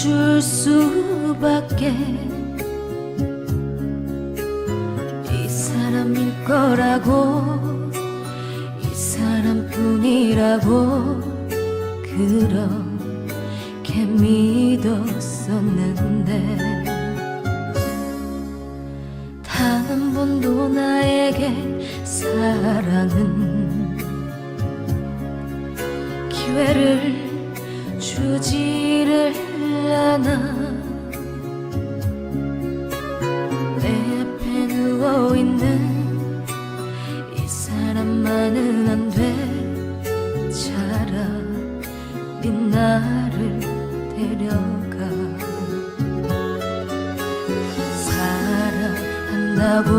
줄 수밖에 이 사람일 거라고 이 사람뿐이라고 그렇게 믿었었는데 단 한 번도 나에게 사랑은 기회를 주지를 않아 내 앞에 누워있는 이 사람만은 안돼. 차라리 나를 데려가. 사랑한다고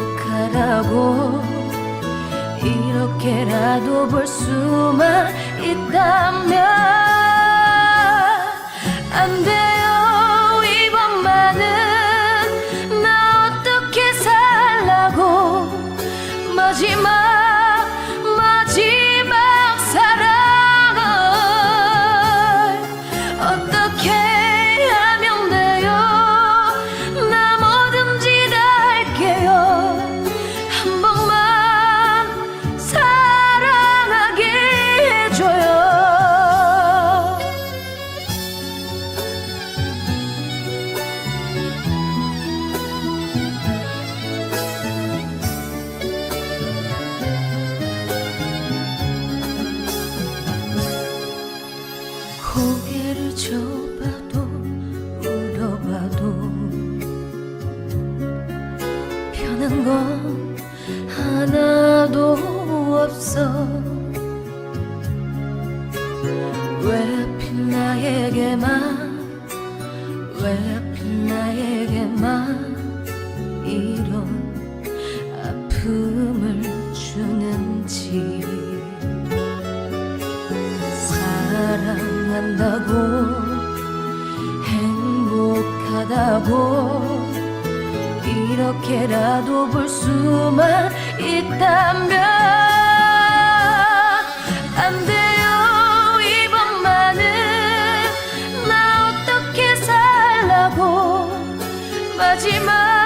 행복하라고 이렇게라도 볼 수만 있다면 안 돼 고개를 져봐도 울어봐도 변한 건 하나도 없어. 왜 하필 나에게만 왜 하필 나에게만 한다고 행복하다고 이렇게라도 볼 수만 있다면 안 돼요. 이번만은 나 어떻게 살라고 마지막